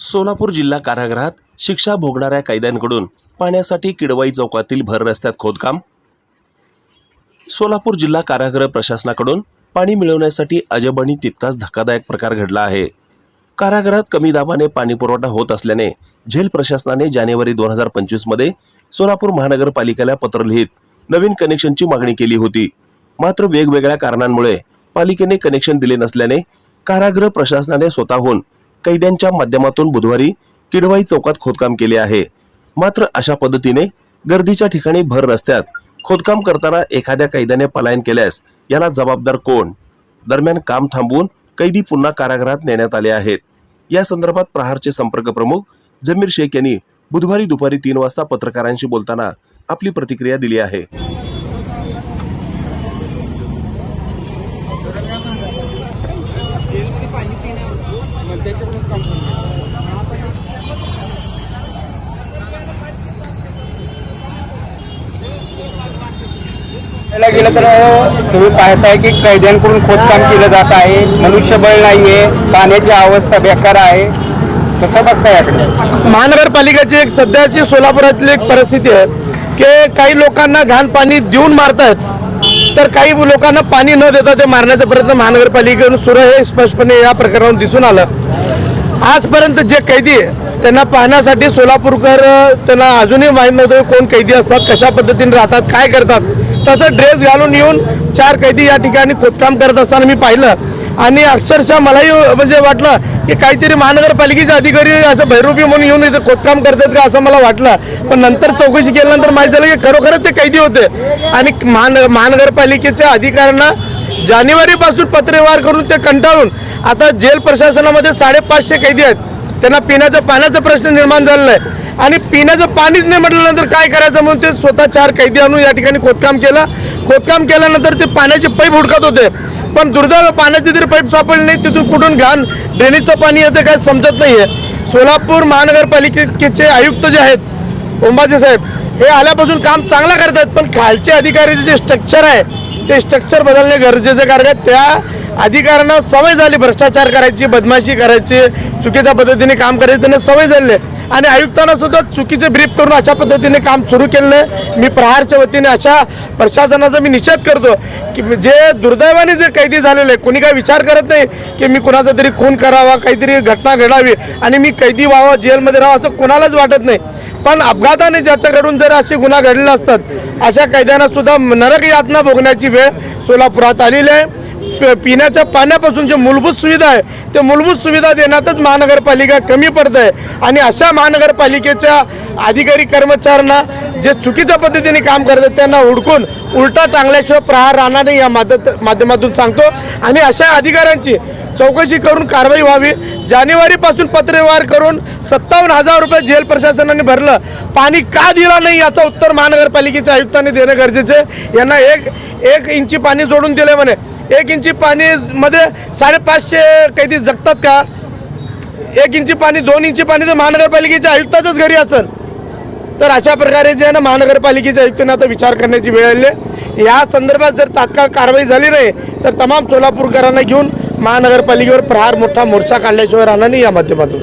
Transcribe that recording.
सोलापूर जिल्हा कारागृहात शिक्षा भोगणाऱ्या कैद्यांकडून पाण्यासाठी किडवाई चौकातील भर रस्त्यात खोदकाम. सोलापूर जिल्हा कारागृह प्रशासनाकडून पाणी मिळवण्यासाठी अजब आणि तितकाच धक्कादायक प्रकार घडला आहे. कारागृहात कमी दाबाने पाणी पुरवठा होत असल्याने झेल प्रशासनाने जानेवारी दोन हजार पंचवीसमध्ये सोलापूर महानगरपालिकेला पत्र लिहित नवीन कनेक्शनची मागणी केली होती. मात्र वेगवेगळ्या कारणांमुळे पालिकेने कनेक्शन दिले नसल्याने कारागृह प्रशासनाने स्वतःहून कैद्यांच्या माध्यमातून बुधवारी किडवाई चौकात खोदकाम केले आहे. मात्र अशा पद्धतीने गर्दीच्या ठिकाणी भर रस्त्यात खोदकाम करताना एखाद्या कैद्याने पलायन केल्यास याला जबाबदार कोण? दरम्यान काम थांबवून कैदी पुन्हा कारागृहात नेण्यात आले आहेत. या संदर्भात प्रहारचे संपर्क प्रमुख जमीर शेख यांनी बुधवारी दुपारी तीन वाजता पत्रकारांशी बोलताना आपली प्रतिक्रिया दिली आहे. पाहायला गेलं तर तुम्ही पाहताय की कैद्यांकडून खोदकाम केलं जात आहे. मनुष्यबळ नाहीये. पाण्याची अवस्था बेकार आहे. कसं बघताय याकडे महानगरपालिकेची एक सध्याची सोलापुरातली एक परिस्थिती आहे की काही लोकांना घाण पाणी देऊन मारतायत तर काही लोकांना पाणी न देता ते मारण्याचा प्रयत्न महानगरपालिकेकडून सुरू आहे हे स्पष्टपणे या प्रकरणावर दिसून आलं. आजपर्यंत जे कैदी आहे, त्यांना पाहण्यासाठी सोलापूरकर त्यांना अजूनही माहीत नव्हतं कोण कैदी असतात कशा पद्धतीने राहतात काय करतात. तसं ड्रेस घालून येऊन चार कैदी या ठिकाणी खोदकाम करत असताना मी पाहिलं. आणि अक्षरशः मलाही म्हणजे वाटलं की काहीतरी महानगरपालिकेचे अधिकारी असं भैरूपी म्हणून येऊन इथे खोदकाम करतात का असं मला वाटलं. पण नंतर चौकशी केल्यानंतर माहीत झालं की खरोखरच ते कैदी होते. आणि महान महानगरपालिकेच्या अधिकाऱ्यांना जानेवारीपासून पत्रव्यवहार करून ते कंटाळून आता जेल प्रशासनामध्ये साडेपाचशे कैदी आहेत. त्यांना पिण्याच्या पाण्याचा प्रश्न निर्माण झालेला आहे आणि पिण्याचं पाणीच नाही म्हटल्यानंतर काय करायचं? म्हणून ते स्वतः चार कैदी आणून या ठिकाणी खोदकाम केलं. खोदकाम केल्यानंतर ते पाण्याचे पाईप हुडकत होते. पण दुर्दैव पाण्याचे तरी पाईप सापडले नाही तिथून कुठून घाण ड्रेनेजचं पाणी येते काय समजत नाही आहे सोलापूर महानगरपालिकेचे आयुक्त जे आहेत ओंबाजी साहेब हे आल्यापासून काम चांगलं करतात पण खालचे अधिकारीचे जे स्ट्रक्चर आहे ते स्ट्रक्चर बदलणे गरजेचं कारण त्या अधिकाऱ्यांना सवय झाली भ्रष्टाचार करायची बदमाशी करायची चुकीच्या पद्धतीने काम करायची त्यांना सवय झाली. आहे. आणि आयुक्तांना सुद्धा चुकीचे ब्रीफ करून अशा पद्धतीने काम सुरू केलेलं आहे. मी प्रहारच्या वतीने अशा प्रशासनाचा मी निषेध करतो की जे दुर्दैवाने जे कैदी झालेले आहे कोणी काही विचार करत नाही की मी कुणाचा तरी खून करावा काहीतरी घटना घडावी आणि मी कैदी व्हावं जेलमध्ये राहावं असं कोणालाच वाटत नाही. पण अपघाताने ज्याच्याकडून जर असे गुन्हा घडलेले असतात अशा कैद्यांना सुद्धा नरक यातना भोगण्याची वेळ सोलापुरात आलेली आहे. पिण्याच्या पाण्यापासून जे मूलभूत सुविधा आहे ते मूलभूत सुविधा देण्यातच महानगरपालिका कमी पडत आहे आणि अशा महानगरपालिकेच्या अधिकारी कर्मचाऱ्यांना जे चुकीच्या पद्धतीने काम करतात त्यांना हुडकून उलटा टांगल्याशिवाय प्रहार राहणार नाही या माध्यत माध्यमातून सांगतो. आणि अशा अधिकाऱ्यांची चौकशी करून कारवाई व्हावी. जानेवारीपासून पत्रव्यवहार करून सत्तावन्न हजार रुपये जेल प्रशासनाने भरलं. पाणी का दिलं नाही याचं उत्तर महानगरपालिकेच्या आयुक्तांनी देणं गरजेचं आहे. यांना एक एक इंची पाणी जोडून दिले म्हणे. एक इंची पाणी मध्ये साडेपाचशे कैदी जगतात का? एक इंची पाणी दोन इंची पाणी तर महानगरपालिकेच्या आयुक्ताच्याच घरी असेल तर अशा प्रकारे जे आहे ना महानगरपालिकेच्या आयुक्तांना आता विचार करण्याची वेळ आली आहे. या संदर्भात जर तात्काळ कारवाई झाली नाही तर तमाम सोलापूरकरांना घेऊन महानगरपालिकेवर प्रहार मोठा मोर्चा काढल्याशिवाय राहणार नाही या माध्यमातून.